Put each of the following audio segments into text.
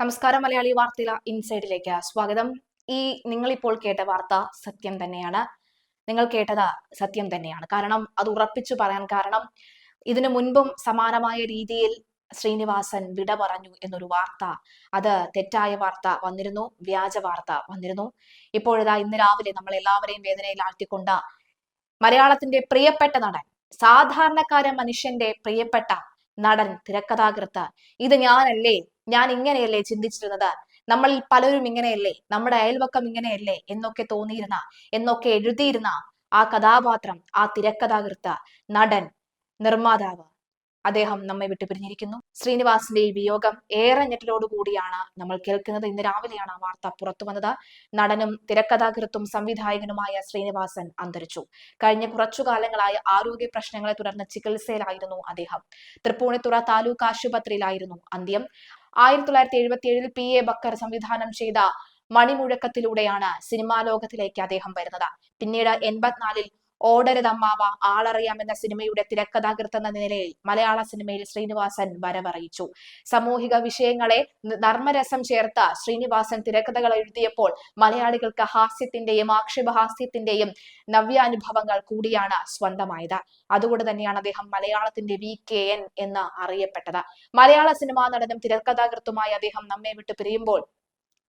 നമസ്കാരം മലയാളി വാർത്തയില ഇൻസൈഡിലേക്ക് സ്വാഗതം. ഈ നിങ്ങൾ ഇപ്പോൾ കേട്ട വാർത്ത സത്യം തന്നെയാണ്. നിങ്ങൾ കേട്ടത് സത്യം തന്നെയാണ്. കാരണം അത് ഉറപ്പിച്ചു പറയാൻ കാരണം ഇതിനു മുൻപും സമാനമായ രീതിയിൽ ശ്രീനിവാസൻ വിട പറഞ്ഞു എന്നൊരു വാർത്ത അത് തെറ്റായ വാർത്ത വന്നിരുന്നു വ്യാജ വാർത്ത വന്നിരുന്നു. ഇപ്പോഴിതാ ഇന്ന് രാവിലെ നമ്മൾ എല്ലാവരെയും വേദനയിലാഴ്ത്തിക്കൊണ്ട മലയാളത്തിന്റെ പ്രിയപ്പെട്ട നടൻ സാധാരണക്കാരൻ മനുഷ്യന്റെ പ്രിയപ്പെട്ട നടൻ തിരക്കഥാകൃത്ത് ഇത് ഞാനല്ലേ ഞാൻ ഇങ്ങനെയല്ലേ ചിന്തിച്ചിരുന്നത്? നമ്മൾ പലരും ഇങ്ങനെയല്ലേ? നമ്മുടെ അയൽവക്കം ഇങ്ങനെയല്ലേ? എന്നൊക്കെ തോന്നിയിരുന്ന എന്നൊക്കെ എഴുതിയിരുന്ന ആ കഥാപാത്രം ആ തിരക്കഥാകൃത്ത നടൻ നിർമ്മാതാവ് അദ്ദേഹം നമ്മെ വിട്ടു പിരിഞ്ഞിരിക്കുന്നു ശ്രീനിവാസിന്റെ ഈ വിയോഗം ഏറെ ഞെട്ടലോടുകൂടിയാണ് നമ്മൾ കേൾക്കുന്നത്. ഇന്ന് രാവിലെയാണ് ആ വാർത്ത പുറത്തു വന്നത്. നടനും തിരക്കഥാകൃത്തും സംവിധായകനുമായ ശ്രീനിവാസൻ അന്തരിച്ചു. കഴിഞ്ഞ കുറച്ചു കാലങ്ങളായി ആരോഗ്യ പ്രശ്നങ്ങളെ തുടർന്ന് ചികിത്സയിലായിരുന്നു അദ്ദേഹം. തൃപ്പൂണിത്തുറ താലൂക്ക് ആശുപത്രിയിലായിരുന്നു അന്ത്യം. ആയിരത്തി തൊള്ളായിരത്തി എഴുപത്തി ഏഴിൽ പി എ ബക്കർ സംവിധാനം ചെയ്ത മണിമുഴക്കത്തിലൂടെയാണ് സിനിമാ ലോകത്തിലേക്ക് അദ്ദേഹം വരുന്നത്. പിന്നീട് എൺപത്തിനാലിൽ ഓടരുതമ്മാവ ആളറിയാം എന്ന സിനിമയുടെ തിരക്കഥാകൃത്ത് എന്ന നിലയിൽ മലയാള സിനിമയിൽ ശ്രീനിവാസൻ വരവറിയിച്ചു. സാമൂഹിക വിഷയങ്ങളെ നർമ്മരസം ചേർത്ത ശ്രീനിവാസൻ തിരക്കഥകൾ എഴുതിയപ്പോൾ മലയാളികൾക്ക് ഹാസ്യത്തിന്റെയും ആക്ഷേപഹാസ്യത്തിന്റെയും നവ്യാനുഭവങ്ങൾ കൂടിയാണ് സ്വന്തമായത്. അതുകൊണ്ട് തന്നെയാണ് അദ്ദേഹം മലയാളത്തിന്റെ വി കെ എൻ എന്ന് അറിയപ്പെട്ടത്. മലയാള സിനിമാ നടനും തിരക്കഥാകൃത്തുമായി അദ്ദേഹം നമ്മെ വിട്ടു പിരിയുമ്പോൾ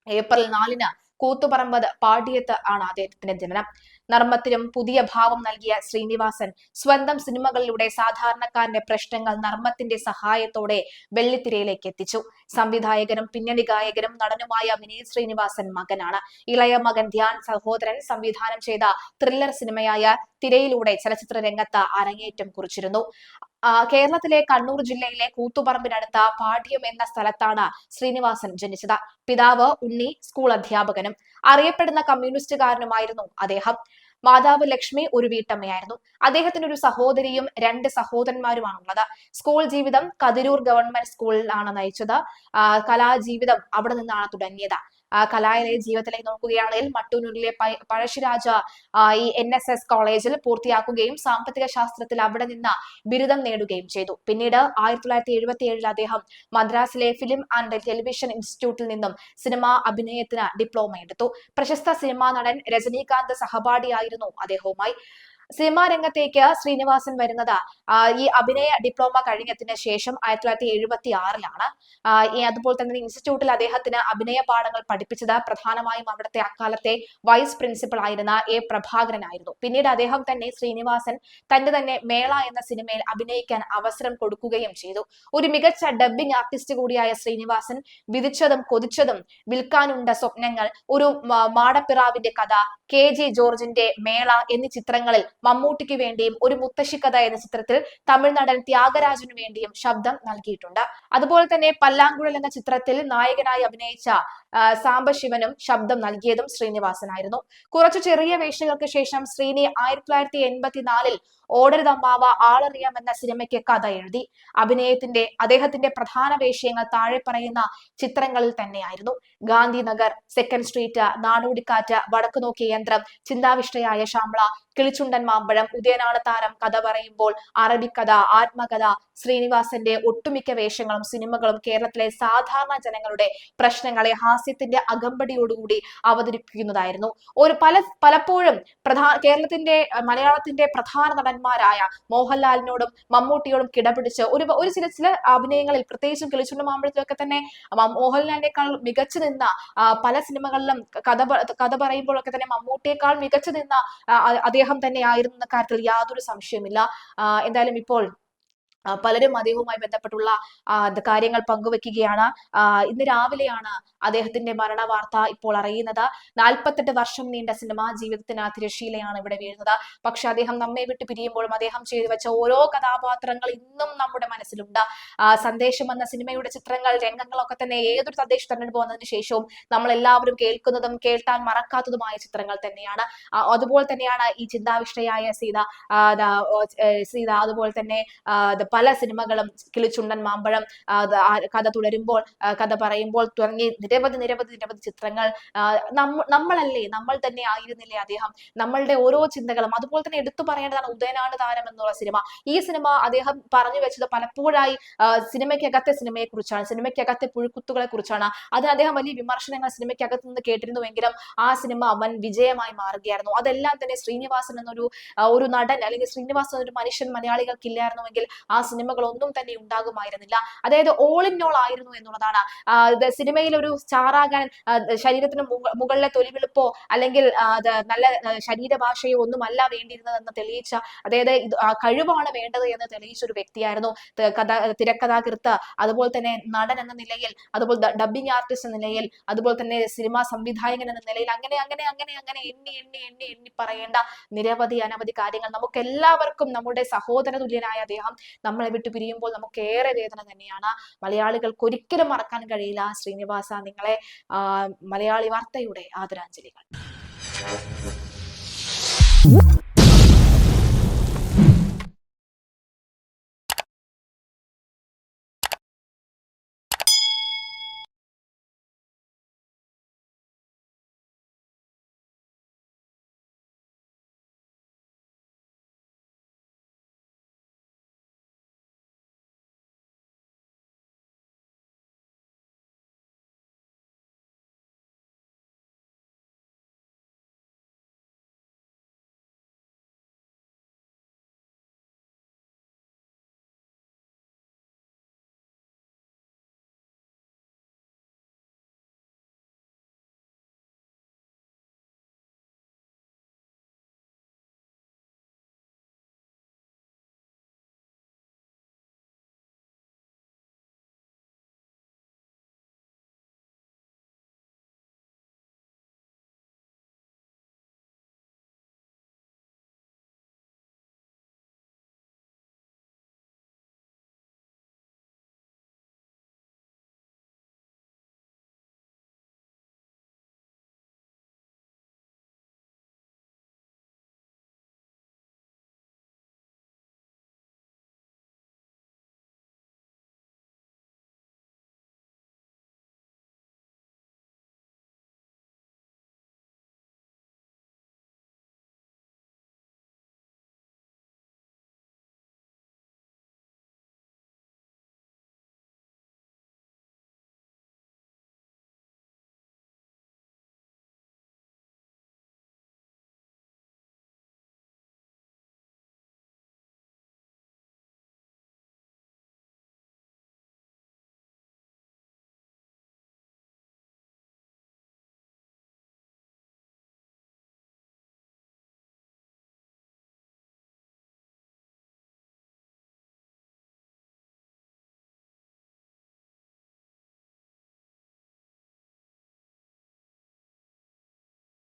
ഏപ്രിൽ നാലിന് കൂത്തുപറമ്പ് പാടിയത്ത് ആണ് അദ്ദേഹത്തിന്റെ ജനനം. നർമ്മത്തിനും പുതിയ ഭാവം നൽകിയ ശ്രീനിവാസൻ സ്വന്തം സിനിമകളിലൂടെ സാധാരണക്കാരന്റെ പ്രശ്നങ്ങൾ നർമ്മത്തിന്റെ സഹായത്തോടെ വെള്ളിത്തിരയിലേക്ക് എത്തിച്ചു. സംവിധായകനും പിന്നണി ഗായകനും നടനുമായ വിനീത് ശ്രീനിവാസൻ മകനാണ്. ഇളയ മകൻ ധ്യാൻ സഹോദരൻ സംവിധാനം ചെയ്ത ത്രില്ലർ സിനിമയായ തിരയിലൂടെ ചലച്ചിത്ര രംഗത്ത് അരങ്ങേറ്റം കുറിച്ചിരുന്നു. കേരളത്തിലെ കണ്ണൂർ ജില്ലയിലെ കൂത്തുപറമ്പിനടുത്ത പാഠ്യം എന്ന സ്ഥലത്താണ് ശ്രീനിവാസൻ ജനിച്ചത്. പിതാവ് ഉണ്ണി സ്കൂൾ അധ്യാപകനും. അറിയപ്പെടുന്ന കമ്മ്യൂണിസ്റ്റുകാരനുമായിരുന്നു അദ്ദേഹം. മാതാവ് ലക്ഷ്മി ഒരു വീട്ടമ്മയായിരുന്നു. അദ്ദേഹത്തിന് ഒരു സഹോദരിയും രണ്ട് സഹോദരന്മാരുമാണുള്ളത്. സ്കൂൾ ജീവിതം കതിരൂർ ഗവൺമെന്റ് സ്കൂളിലാണ് നയിച്ചത്. കലാജീവിതം അവിടെ നിന്നാണ് തുടങ്ങിയത്. കലാലയ ജീവിതത്തിലേക്ക് നോക്കുകയാണെങ്കിൽ മട്ടൂനൂരിലെ പഴശ്ശിരാജ ഈ എൻ എസ് എസ് കോളേജിൽ പൂർത്തിയാക്കുകയും സാമ്പത്തിക ശാസ്ത്രത്തിൽ അവിടെ നിന്ന് ബിരുദം നേടുകയും ചെയ്തു. പിന്നീട് ആയിരത്തി തൊള്ളായിരത്തി എഴുപത്തി ഏഴിൽ അദ്ദേഹം മദ്രാസിലെ ഫിലിം ആൻഡ് ടെലിവിഷൻ ഇൻസ്റ്റിറ്റ്യൂട്ടിൽ നിന്നും സിനിമാ അഭിനയത്തിന് ഡിപ്ലോമ എടുത്തു. പ്രശസ്ത സിനിമാ നടൻ രജനീകാന്ത് സഹപാഠിയായിരുന്നു അദ്ദേഹവുമായി സിനിമാ രംഗത്തേക്ക് ശ്രീനിവാസൻ വരുന്നത്. ഈ അഭിനയ ഡിപ്ലോമ കഴിഞ്ഞതിന് ശേഷം ആയിരത്തി തൊള്ളായിരത്തി എഴുപത്തി ആറിലാണ് അതുപോലെ തന്നെ ഇൻസ്റ്റിറ്റ്യൂട്ടിൽ അദ്ദേഹത്തിന് അഭിനയ പാഠങ്ങൾ പഠിപ്പിച്ചത്. പ്രധാനമായും അവിടുത്തെ അക്കാലത്തെ വൈസ് പ്രിൻസിപ്പൾ ആയിരുന്ന എ പ്രഭാകരനായിരുന്നു പിന്നീട് അദ്ദേഹം തന്നെ ശ്രീനിവാസൻ തന്റെ തന്നെ മേള എന്ന സിനിമയിൽ അഭിനയിക്കാൻ അവസരം കൊടുക്കുകയും ചെയ്തു. ഒരു മികച്ച ഡബ്ബിംഗ് ആർട്ടിസ്റ്റ് കൂടിയായ ശ്രീനിവാസൻ വിധിച്ചതും കൊതിച്ചതും വിൽക്കാനുണ്ട സ്വപ്നങ്ങൾ ഒരു മാടപ്പിറാവിന്റെ കഥ കെ ജോർജിന്റെ മേള എന്നീ ചിത്രങ്ങളിൽ മമ്മൂട്ടിക്ക് വേണ്ടിയും ഒരു മുത്തശ്ശിക്കഥ എന്ന ചിത്രത്തിൽ തമിഴ് നടൻ ത്യാഗരാജനു വേണ്ടിയും ശബ്ദം നൽകിയിട്ടുണ്ട്. അതുപോലെ തന്നെ പല്ലാങ്കുഴൽ എന്ന ചിത്രത്തിൽ നായകനായി അഭിനയിച്ച സാംബശിവനും ശബ്ദം നൽകിയതും ശ്രീനിവാസനായിരുന്നു. കുറച്ച് ചെറിയ വേഷങ്ങൾക്ക് ശേഷം ശ്രീനി ആയിരത്തി തൊള്ളായിരത്തി എൺപത്തിനാലിൽ ഓടരുതമ്മാവ ആളറിയാം എന്ന സിനിമയ്ക്ക് കഥ എഴുതി. അഭിനയത്തിന്റെ അദ്ദേഹത്തിന്റെ പ്രധാന വേഷയങ്ങൾ താഴെ പറയുന്ന ചിത്രങ്ങളിൽ തന്നെയായിരുന്നു. ഗാന്ധിനഗർ സെക്കൻഡ് സ്ട്രീറ്റ് നാടോടിക്കാറ്റ് വടക്കു നോക്കിയ യന്ത്രം ചിന്താവിഷ്ടയായ ശാംള കിളിച്ചുണ്ടൻ മാമ്പഴം ഉദയനാണ് താരം കഥ പറയുമ്പോൾ അറബിക്കഥ ആത്മകഥ ശ്രീനിവാസന്റെ ഒട്ടുമിക്ക വേഷങ്ങളും സിനിമകളും കേരളത്തിലെ സാധാരണ ജനങ്ങളുടെ പ്രശ്നങ്ങളെ ഹാസ്യത്തിന്റെ അകമ്പടിയോടുകൂടി അവതരിപ്പിക്കുന്നതായിരുന്നു. ഒരു പല പലപ്പോഴും പ്രധാന കേരളത്തിന്റെ മലയാളത്തിന്റെ പ്രധാന നടന്മാരായ മോഹൻലാലിനോടും മമ്മൂട്ടിയോടും കിടപിടിച്ച് ഒരു ഒരു ചില ചില അഭിനയങ്ങളിൽ പ്രത്യേകിച്ചും കിളിച്ചുണ്ട മാമ്പഴത്തിലൊക്കെ തന്നെ മോഹൻലാലിനേക്കാൾ മികച്ചു നിന്ന പല സിനിമകളിലും കഥ കഥ പറയുമ്പോഴൊക്കെ തന്നെ മമ്മൂട്ടിയേക്കാൾ മികച്ചു നിന്ന അദ്ദേഹം തന്നെ എന്ന കാര്യത്തിൽ യാതൊരു സംശയമില്ല എന്തായാലും ഇപ്പോൾ പലരും അദ്ദേഹവുമായി ബന്ധപ്പെട്ടുള്ള കാര്യങ്ങൾ പങ്കുവെക്കുകയാണ്. ഇന്ന് രാവിലെയാണ് അദ്ദേഹത്തിന്റെ മരണ വാർത്ത ഇപ്പോൾ അറിയുന്നത്. നാൽപ്പത്തെട്ട് വർഷം നീണ്ട സിനിമാ ജീവിതത്തിന് തിരശീലയാണ് ഇവിടെ വീഴുന്നത്. പക്ഷെ അദ്ദേഹം നമ്മെ വിട്ട് പിരിയുമ്പോഴും അദ്ദേഹം ചെയ്തു വെച്ച ഓരോ കഥാപാത്രങ്ങൾ ഇന്നും നമ്മുടെ മനസ്സിലുണ്ട്. സന്ദേശം എന്ന സിനിമയുടെ ചിത്രങ്ങൾ രംഗങ്ങളൊക്കെ തന്നെ ഏതൊരു തദ്ദേശ തെരഞ്ഞെടുപ്പ് വന്നതിന് ശേഷവും നമ്മൾ എല്ലാവരും കേൾക്കുന്നതും കേൾക്കാൻ മറക്കാത്തതുമായ ചിത്രങ്ങൾ തന്നെയാണ്. അതുപോലെ തന്നെയാണ് ഈ ചിന്താവിഷ്ടയായ സീത സീത അതുപോലെ തന്നെ പല സിനിമകളും കിളിച്ചുണ്ടൻ മാമ്പഴം കഥ തുടരുമ്പോൾ കഥ പറയുമ്പോൾ തുടങ്ങി നിരവധി നിരവധി നിരവധി ചിത്രങ്ങൾ നമ്മളല്ലേ നമ്മൾ തന്നെ ആയിരുന്നില്ലേ അദ്ദേഹം? നമ്മളുടെ ഓരോ ചിന്തകളും അതുപോലെ തന്നെ എടുത്തു പറയേണ്ടതാണ് ഉദയനാണ് താരം എന്നുള്ള സിനിമ. ഈ സിനിമ അദ്ദേഹം പറഞ്ഞു വെച്ചത് പലപ്പോഴായി സിനിമയ്ക്കകത്തെ സിനിമയെ കുറിച്ചാണ് സിനിമയ്ക്കകത്തെ പുഴുക്കുത്തുകളെ കുറിച്ചാണ് അത് അദ്ദേഹം വലിയ വിമർശനങ്ങൾ സിനിമയ്ക്കകത്ത് നിന്ന് കേട്ടിരുന്നുവെങ്കിലും ആ സിനിമ അവൻ വിജയമായി മാറുകയായിരുന്നു. അതെല്ലാം തന്നെ ശ്രീനിവാസൻ എന്നൊരു ഒരു നടൻ അല്ലെങ്കിൽ ശ്രീനിവാസൻ എന്നൊരു മനുഷ്യൻ മലയാളികൾക്കില്ലായിരുന്നുവെങ്കിൽ ആ സിനിമകളൊന്നും തന്നെ ഉണ്ടാകുമായിരുന്നില്ല. അതായത് ഓൾ ഇൻ ഓൾ ആയിരുന്നു എന്നുള്ളതാണ്. സിനിമയിൽ ഒരു സ്റ്റാറാകാൻ ശരീരത്തിന് മുക- മുകളിലെ തൊലിവെളുപ്പോ അല്ലെങ്കിൽ നല്ല ശരീരഭാഷയോ ഒന്നുമല്ല വേണ്ടിയിരുന്നതെന്ന് തെളിയിച്ച അതായത് കഴിവാണ് വേണ്ടത് എന്ന് തെളിയിച്ച ഒരു വ്യക്തിയായിരുന്നു കഥ തിരക്കഥാകൃത്ത്. അതുപോലെ തന്നെ നടൻ എന്ന നിലയിൽ അതുപോലെ ഡബിംഗ് ആർട്ടിസ്റ്റ് എന്ന നിലയിൽ അതുപോലെ തന്നെ സിനിമാ സംവിധായകൻ എന്ന നിലയിൽ അങ്ങനെ അങ്ങനെ അങ്ങനെ അങ്ങനെ എണ്ണി എണ്ണി എണ്ണി എണ്ണി പറയേണ്ട നിരവധി അനവധി കാര്യങ്ങൾ. നമുക്ക് എല്ലാവർക്കും നമ്മുടെ സഹോദര തുല്യനായ അദ്ദേഹം നമ്മളെ വിട്ടു പിരിയുമ്പോൾ നമുക്ക് ഏറെ വേദന തന്നെയാണ്. മലയാളികൾക്ക് ഒരിക്കലും മറക്കാൻ കഴിയില്ല ശ്രീനിവാസ നിങ്ങളെ മലയാളി വാർത്തയുടെ ആദരാഞ്ജലികൾ.